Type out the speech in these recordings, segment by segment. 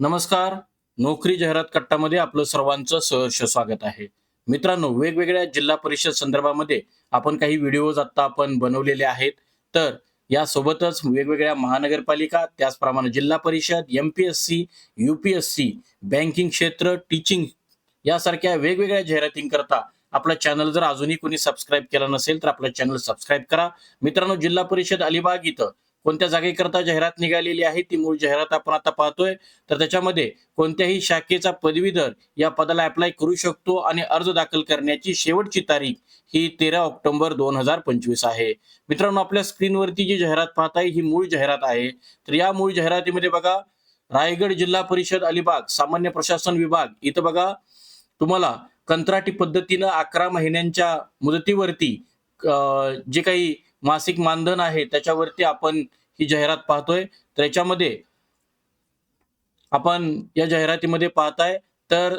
नमस्कार. नोकरी जाहिरात कट्टामध्ये आपलं सर्वांचं सहर्ष स्वागत आहे. मित्रांनो वेगवेगळ्या जिल्हा परिषद संदर्भामध्ये आपण काही व्हिडिओज आता आपण बनवलेले आहेत. तर यासोबतच वेगवेगळ्या महानगरपालिका त्याचप्रमाणे जिल्हा परिषद M P S C U P S C banking क्षेत्र टीचिंग यासारख्या वेगवेगळ्या जाहिरातींकरता आपला चॅनल जर अजूनही कोणी सबस्क्राईब केला नसेल तर आपला चॅनल सबस्क्राईब करा. मित्रांनो जिल्हा परिषद अलिबाग इथं कोणत्या जागेकरता जाहिरात निघालेली आहे ती मूळ जाहिरात आपण आता पाहतोय. तर त्याच्यामध्ये कोणत्याही शाखेचा पदवीधर या पदाला अप्लाय करू शकतो आणि अर्ज दाखल करण्याची शेवटची तारीख ही तेरा ऑक्टोबर दोन हजार पंचवीस आहे. मित्रांनो आपल्या स्क्रीनवरती जी जाहिरात पाहताय ही मूळ जाहिरात आहे. तर या मूळ जाहिरातीमध्ये बघा रायगड जिल्हा परिषद अलिबाग सामान्य प्रशासन विभाग इथं बघा तुम्हाला कंत्राटी पद्धतीनं अकरा महिन्यांच्या मुदतीवरती जे काही मासिक मानधन आहे त्याच्यावरती आपण ही जाहिरात पाहतोय. तर याच्यामध्ये आपण या जाहिरातीमध्ये पाहताय तर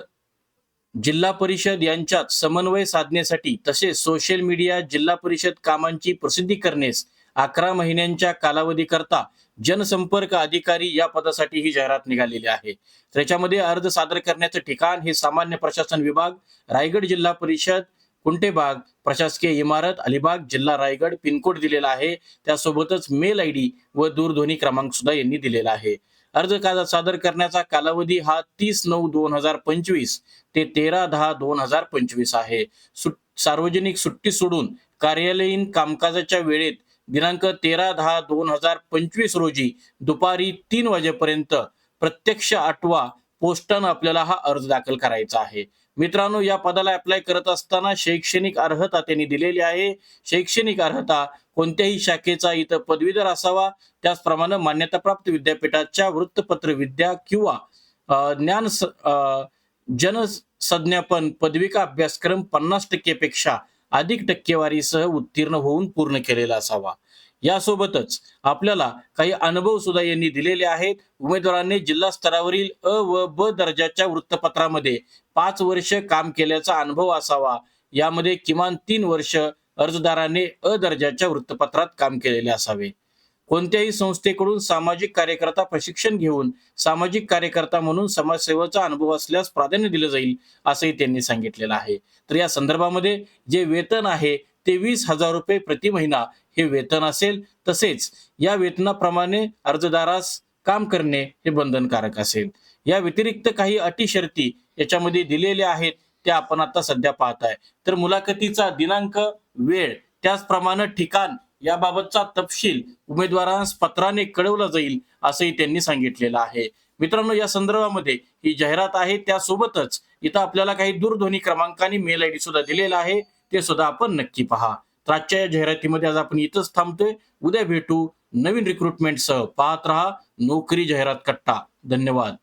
जिल्हा परिषद यांच्यात समन्वय साधण्यासाठी तसेच सोशल मीडिया जिल्हा परिषद कामांची प्रसिद्धी करण्यास अकरा महिन्यांच्या कालावधीकरता जनसंपर्क अधिकारी या पदासाठी ही जाहिरात निघालेली आहे. त्याच्यामध्ये अर्ज सादर करण्याचं ठिकाण हे सामान्य प्रशासन विभाग रायगड जिल्हा परिषद कुंटेबाग प्रशासकीय इमारत अलिबाग जिल्हा रायगड पिनकोड दिलेला आहे. त्यासोबतच मेल आय डी व दूरध्वनी क्रमांक सुद्धा यांनी दिलेला आहे. अर्ज का सादर करण्याचा कालावधी हा तीस नऊ दोन हजार पंचवीस ते तेरा दहा दोन हजार पंचवीस आहे. सुट सार्वजनिक सुट्टी सोडून कार्यालयीन कामकाजाच्या वेळेत दिनांक तेरा दहा दोन हजार पंचवीस रोजी दुपारी तीन वाजेपर्यंत प्रत्यक्ष आठवा पोस्टानं आपल्याला हा अर्ज दाखल करायचा आहे. मित्रांनो या पदाला अप्लाय करत असताना शैक्षणिक अर्हता त्यांनी दिलेली आहे. शैक्षणिक अर्हता कोणत्याही शाखेचा इथं पदवीधर असावा त्याचप्रमाणे मान्यताप्राप्त विद्यापीठाच्या वृत्तपत्र विद्या किंवा ज्ञान स- जनसंज्ञापन पदविका अभ्यासक्रम पन्नास टक्केपेक्षा अधिक टक्केवारीसह उत्तीर्ण होऊन पूर्ण केलेला असावा. यासोबतच आपल्याला काही अनुभव सुद्धा यांनी दिलेले आहेत. उमेदवारांनी जिल्हा स्तरावरील अ व ब दर्जाच्या वृत्तपत्रामध्ये पाच वर्ष काम केल्याचा अनुभव असावा. यामध्ये किमान तीन वर्ष अर्जदाराने अ दर्जाच्या वृत्तपत्रात काम केलेले असावे. कोणत्याही संस्थेकडून सामाजिक कार्यकर्ता प्रशिक्षण घेऊन सामाजिक कार्यकर्ता म्हणून समाजसेवेचा अनुभव असल्यास प्राधान्य दिलं जाईल असंही त्यांनी सांगितलेलं आहे. तर या संदर्भामध्ये जे वेतन आहे ते वीस हजार रुपये प्रति महिना हे वेतन असेल तसेच या वेतनाप्रमाणे अर्जदारास काम करणे हे बंधनकारक असेल. या व्यतिरिक्त काही अटी शर्ती याच्यामध्ये दिलेल्या आहेत त्या आपण आता सध्या पाहताय. तर मुलाखतीचा दिनांक वेळ त्याचप्रमाणे ठिकाण याबाबतचा तपशील उमेदवारांस पत्राने कळवला जाईल असंही त्यांनी सांगितलेलं आहे. मित्रांनो या संदर्भामध्ये ही जाहिरात आहे. त्यासोबतच इथं आपल्याला काही दूरध्वनी क्रमांकाने मेल आय डी सुद्धा दिलेला आहे. ते सुद्धा आपण नक्की पहा. तर आजच्या या जाहिरातीमध्ये आज आपण इथंच थांबतोय. उद्या भेटू नवीन रिक्रुटमेंटसह पाहत रहा नोकरी जाहिरात कट्टा. धन्यवाद.